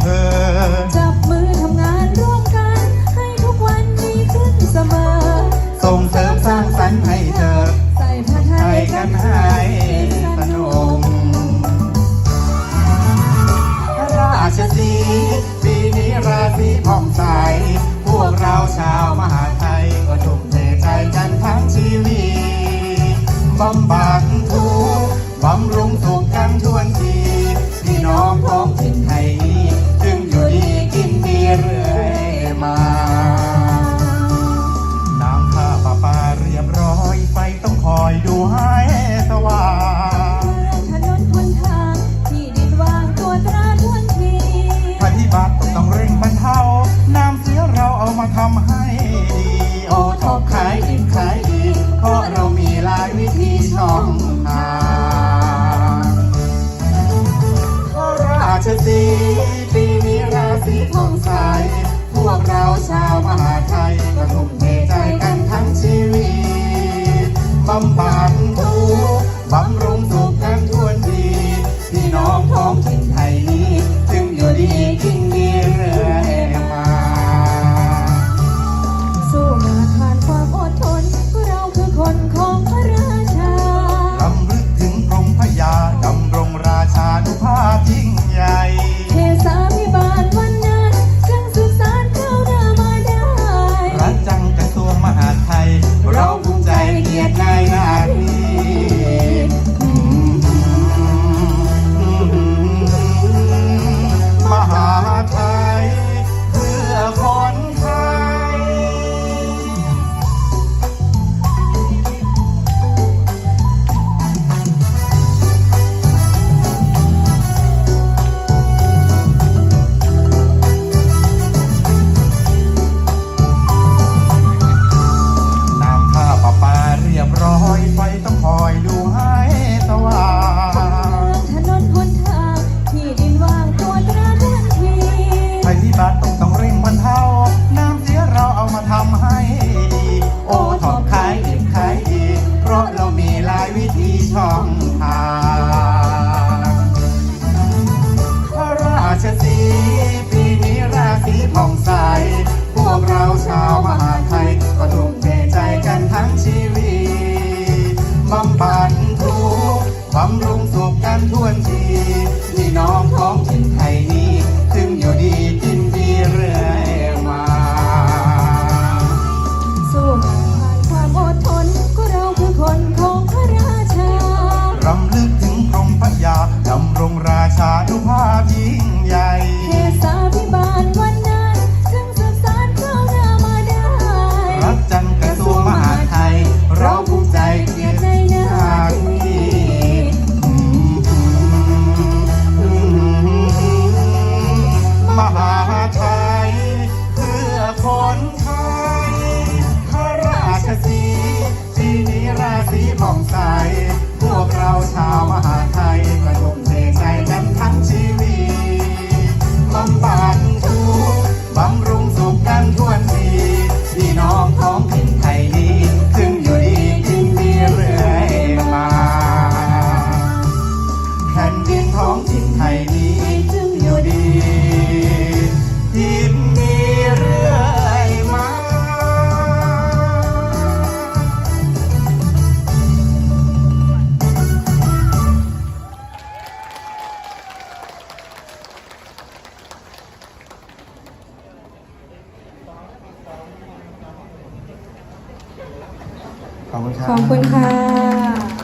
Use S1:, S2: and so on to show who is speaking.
S1: เภอ
S2: จับมือทำงานร่วมกัน ให้ทุกวันดีขึ้นเสมอ
S1: ส่งเสริมสร้างสรรค์ให้เธอ
S2: ใส่ผ้าไทย
S1: กั
S2: น
S1: ให้สนุกราชสีปีนี้ราศีผ่องใส พวกเราชาวมหาไทย ก็ทุ่มเทใจกันทั้งชีวิตบำบัด ดีปี
S2: นี้รา
S1: ศีผ่องใส พวกเราชาวมหาไทยก็ทุ่มเทใจกันทั้งชีวิตบำบัด Natal. ขอ
S2: บ
S1: คุณค
S2: รั
S1: บ
S2: ขอบคุณค่ะ